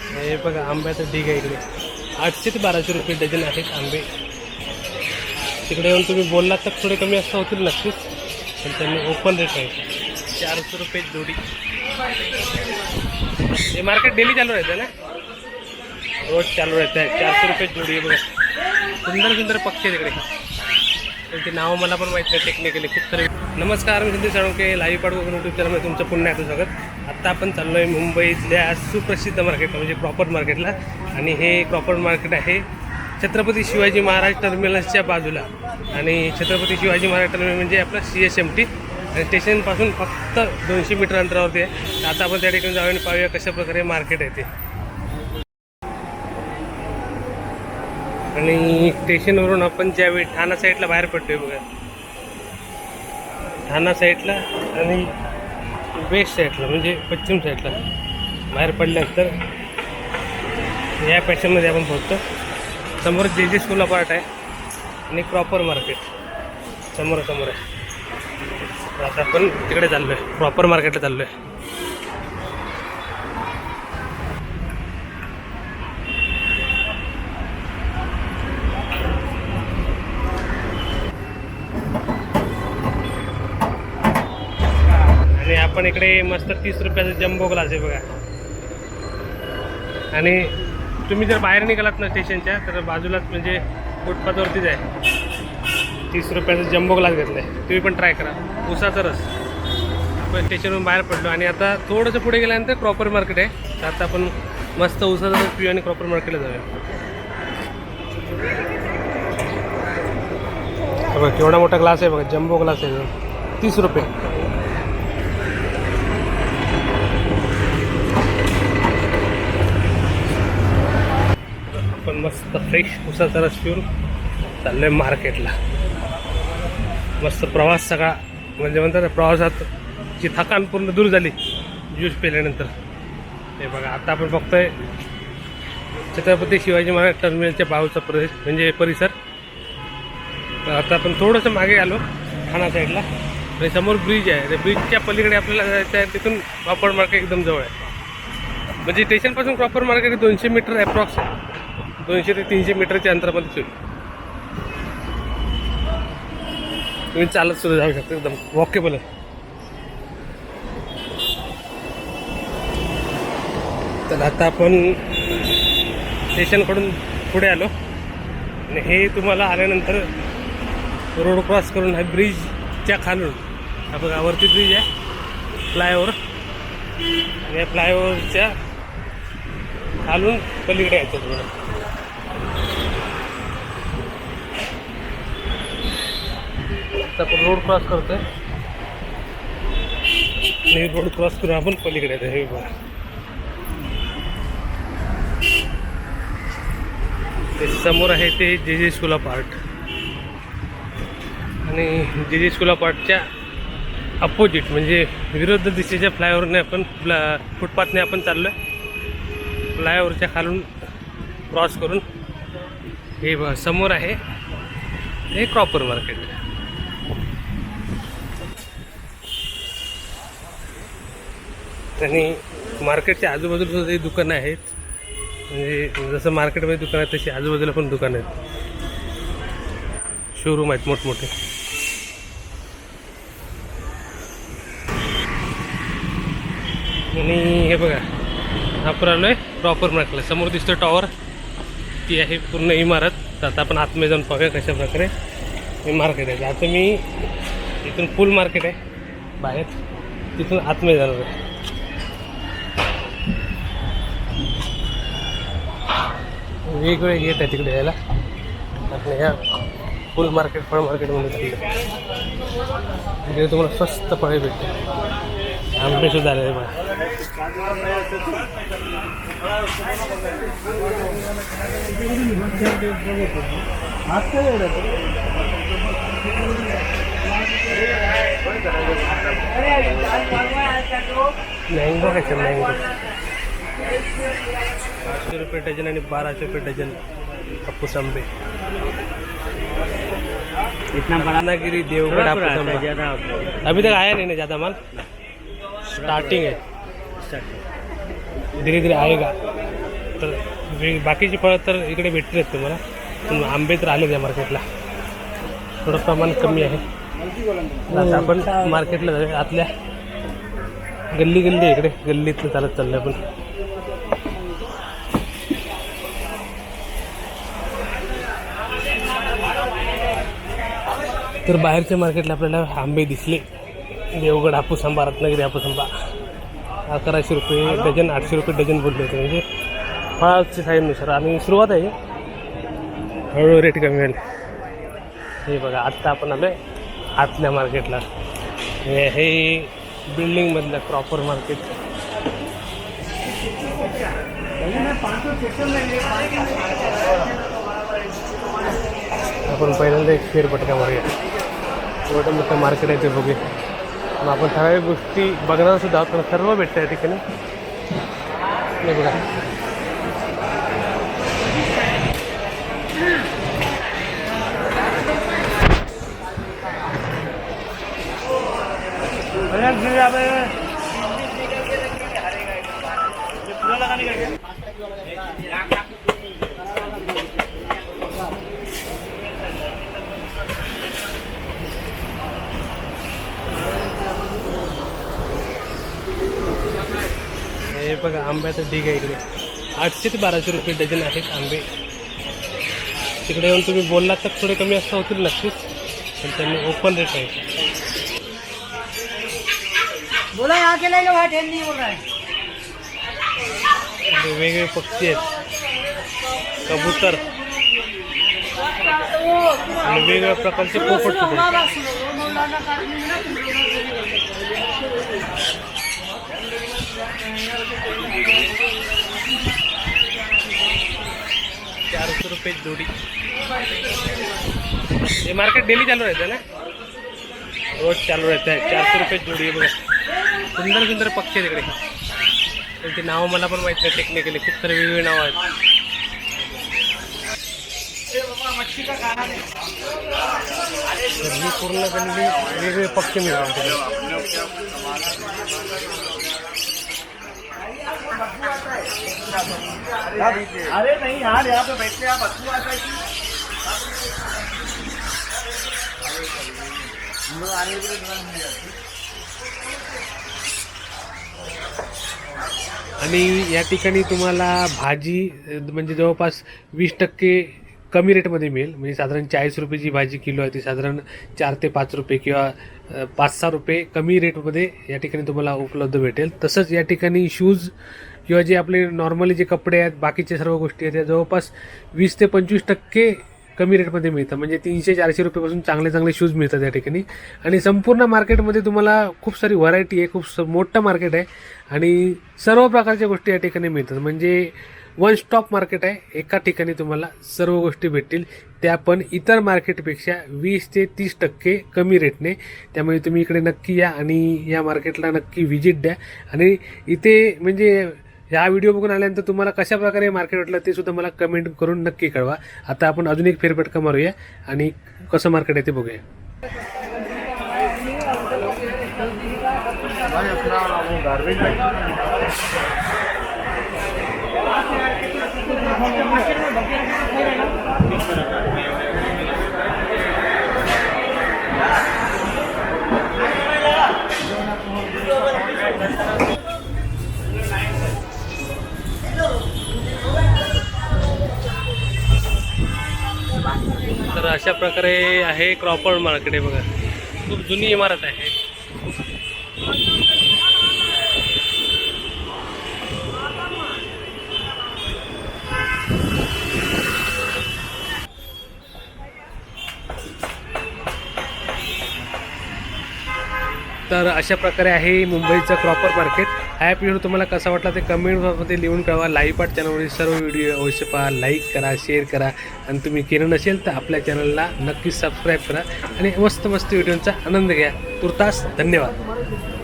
हे बघा आंब्याचं ढीग आहे इकडे. आठशे ते बाराशे रुपये डझन आहेत आंबे. तिकडे येऊन तुम्ही बोललात तर थोडे कमी असं होतील नक्कीच पण त्यांनी ओपन रेट आहे. चारशे रुपये जोडी. हे मार्केट डेली चालू राहतं ना? रोज चालू राहतं आहे चारशे रुपये जोडी आहे बघा. सुंदर सुंदर पक्षी आहे तिकडे त्यांची नावं मला पण माहीत नाही टेक्निकली खूप सारे. नमस्कार मी सिद्धी साळुंके लाईव्ह पाडू यूट्यूब चॅनलमध्ये तुमचं पुन्हा येतो स्वागत. आत्ता आपण चाललो आहे मुंबईतल्या सुप्रसिद्ध मार्केटला म्हणजे क्रॉपर मार्केटला आणि हे क्रॉपर मार्केट आहे छत्रपती शिवाजी महाराज टर्मिनसच्या बाजूला. आणि छत्रपती शिवाजी महाराज टर्मिनल म्हणजे आपलं सी एस एम टी आणि स्टेशनपासून फक्त दोनशे मीटर अंतरावरती आहे. आता आपण त्या ठिकाणी जाऊया आणि पाहूया कशा प्रकारे मार्केट आहे ते. आणि स्टेशनवरून आपण ज्यावेळी ठाणा साईडला बाहेर पडतोय बघा. ठाणा साईडला आणि वेस्ट साईडला म्हणजे पश्चिम साईडला. बाहेर पडल्यानंतर या पॅशनमध्ये आपण पोहोचतो. समोर जे जे स्कूल अपार्ट आहे आणि प्रॉपर मार्केट. समोरासमोर आहे. आता आपण तिकडे चाललो आहे प्रॉपर मार्केटला चाललो आहे आणि आपण इकडे मस्त तीस रुपयाचा जम्बो ग्लास आहे बघा. आणि तुम्ही जर बाहेर निघालात ना स्टेशनच्या तर बाजूलाच म्हणजे फुटपाथवरतीच आहे. तीस रुपयाचा जम्बो ग्लास घेतला आहे तुम्ही पण ट्राय करा. उसाचा रस. आपण स्टेशनवरून बाहेर पडलो आणि आता थोडंसं पुढे गेल्यानंतर क्रॉपर मार्केट आहे. तर आता आपण मस्त उसाचा रस पिऊ आणि क्रॉपर मार्केटला जाऊया. बघा केवढा मोठा ग्लास आहे बघा जम्बो ग्लास आहे. तीस रुपये. मस्त फ्रेश उसाचा रस पिऊन चाललो आहे मार्केटला. मस्त प्रवास सगळा म्हणजे म्हणतात प्रवासात जी थकान पूर्ण दूर झाली ज्यूस पिल्यानंतर. हे बघा आता आपण बघतोय छत्रपती शिवाजी महाराज टर्मिनलच्या बाजूचा प्रदेश म्हणजे परिसर. तर आता आपण थोडंसं मागे आलो ठाणा साईडला आणि समोर ब्रिज आहे. त्या ब्रिजच्या पलीकडे आपल्याला जायचं आहे तिथून प्रॉपर मार्केट एकदम जवळ आहे. म्हणजे स्टेशनपासून प्रॉपर मार्केट दोनशे मीटर अप्रॉक्स आहे. दोनशे ते तीनशे मीटरच्या अंतरामध्ये होईल तुम्ही चालत सुद्धा जाऊ शकता एकदम वॉकेबल आहे. तर आता आपण स्टेशनकडून पुढे आलो. आणि हे तुम्हाला आल्यानंतर रोड क्रॉस करून हा ब्रिजच्या खालून हा बघा वरती ब्रिज आहे फ्लायओव्हर आणि या फ्लायओव्हरच्या खालून पलीकडे यायचं तुम्हाला. आता आपण रोड क्रॉस करतोय. हे रोड क्रॉस करून आपण पलीकडे येतो हे बघा. ते समोर आहे ते जे जे स्कुला पार्ट आणि जे जे स्कूल पार्टच्या अपोजिट म्हणजे विरुद्ध दिशेच्या फ्लायओव्हरने आपण फ्ला फुटपाथने आपण चाललो आहे फ्लायओव्हरच्या खालून क्रॉस करून हे बघा समोर आहे हे क्रॉपर मार्केट आणि मार्केटच्या आजूबाजूला सुद्धा दुकानं आहेत. म्हणजे जसं मार्केटमध्ये दुकान आहेत तशी आजूबाजूला पण दुकानं आहेत. शोरूम आहेत मोठमोठे. आणि हे बघा आपण आलो आहे प्रॉपर मार्केटला. समोर दिसतं टॉवर ती आहे पूर्ण इमारत. तर आता आपण आतमध्ये जाऊन पाहूया कशा प्रकारे हे मार्केट आहे. आता मी इथून फुल मार्केट आहे. बाहेर तिथून आतमध्ये जाणार आहे. वेगवेगळे गेट आहे तिकडे यायला. आपण ह्या फुल मार्केट फळ मार्केटमध्ये तिकडे. तुम्हाला स्वस्त फळे भेटते आंबे सुद्धा आले बघा. मँगो कसे मँगो. पाचशे रुपये डझन आणि बाराशे रुपये डझन हापूस आंबे. इतना आता है। अभी तक आया नहीं ना ज़्यादा माल? स्टार्टिंग है। धीरे धीरे आएगा। तर बाकीची फळं तर इकडे भेटतील तुम्हाला. पण आंबे तर आले त्या मार्केटला थोडं प्रमाण कमी आहे. आता आपण मार्केटला आतल्या. गल्ली गल्ली आहे इकडे. गल्लीतलं चालत चाललं आपण. तर बाहेरच्या मार्केटला आपल्याला आंबे दिसले. देवगड हापूस आंबा रत्नागिरी हापूस आंबा. अकराशे रुपये डझन आठशे रुपये डझन बोलले होते. म्हणजे फळाच्या साईजनुसार. आणि सुरुवात आहे. हळूहळू रेट कमी होईल. हे बघा आत्ता आपण आलो आहे आतल्या मार्केटला. हे हे बिल्डिंगमधलं प्रॉपर मार्केट आपण पहिल्यांदा एक फेरपटका मारूया. एवढं मोठं मार्केट आहे ते बघे मग आपण ठराविक गोष्टी बघणार सुद्धा सर्व भेटतं या ठिकाणी बघा. बघा आंब्याचं ढीग आहे इकडे आठशे ते बाराशे रुपये डझन आहेत आंबे तिकडे येऊन तुम्ही बोललात तर थोडे कमी होतील नक्कीच पण त्यांनी ओपन रेट आहे बोला यहाँ ले लो भाई नहीं बोल रहा है वेगवेगळे पक्षी आहेत कबूतर आणि वेगवेगळ्या प्रकारचे पोपट. चारशे रुपये जोडी. हे मार्केट डेली चालू राहते ना? रोज चालू राहते. आहे चारशे रुपये जोडी आहे बघा. सुंदर सुंदर पक्षी आहे तिकडे त्यांची नावं मला पण माहीत नाही टेक्निकली खूप सारे वेगवेगळी नावं आहेत. ही पूर्ण गल्ली वेगवेगळे पक्षी मिळतात. अरे नहीं यार यहाँ पे बैठते आप बदबू आता है आणि या ठिकाणी तुम्हाला भाजी म्हणजे जवळपास वीस टक्के कमी रेटमध्ये मिळेल. म्हणजे साधारण चाळीस रुपयेची भाजी किलो आहे ती साधारण चार ते पाच रुपये किंवा पाच सहा रुपये कमी रेटमध्ये या ठिकाणी तुम्हाला उपलब्ध भेटेल. तसंच या ठिकाणी शूज किंवा जे आपले नॉर्मली जे कपडे आहेत बाकीचे सर्व गोष्टी आहेत त्या जवळपास वीस ते पंचवीस टक्के कमी रेटमध्ये मिळतं म्हणजे तीनशे चारशे रुपयेपासून चांगले चांगले शूज मिळतात या ठिकाणी. आणि संपूर्ण मार्केटमध्ये तुम्हाला खूप सारी व्हरायटी आहे खूप स मोठं मार्केट आहे. आणि सर्व प्रकारच्या गोष्टी या ठिकाणी मिळतात. म्हणजे वन स्टॉप मार्केट आहे. एका ठिकाणी तुम्हाला सर्व गोष्टी भेटतील. त्या पण इतर मार्केटपेक्षा वीस ते तीस टक्के कमी रेटने. त्यामुळे तुम्ही इकडे नक्की या आणि या मार्केटला नक्की व्हिजिट द्या. आणि इथे म्हणजे ह्या व्हिडिओ बघून आल्यानंतर तुम्हाला कशा प्रकारे मार्केट वाटलं ते सुद्धा मला कमेंट करून नक्की कळवा. आता आपण अजून एक फेरफटका मारूया आणि कसं मार्केट आहे ते बघूया. तर अशा प्रकारे आहे क्रॉपर मार्केट आहे बघा. खूप जुनी इमारत आहे. तर अशा प्रकारे आहे मुंबईचं प्रॉपर मार्केट हा एपिसोड तुम्हाला कसा वाटला ते कमेंटमध्ये लिहून कळवा. लाईव्ह पाठ चॅनलवरील सर्व व्हिडिओ अवश्य पहा. लाईक करा शेअर करा. आणि तुम्ही केलं नसेल तर आपल्या चॅनलला नक्कीच सबस्क्राईब करा. आणि मस्त मस्त व्हिडिओचा आनंद घ्या. तुर्तास धन्यवाद.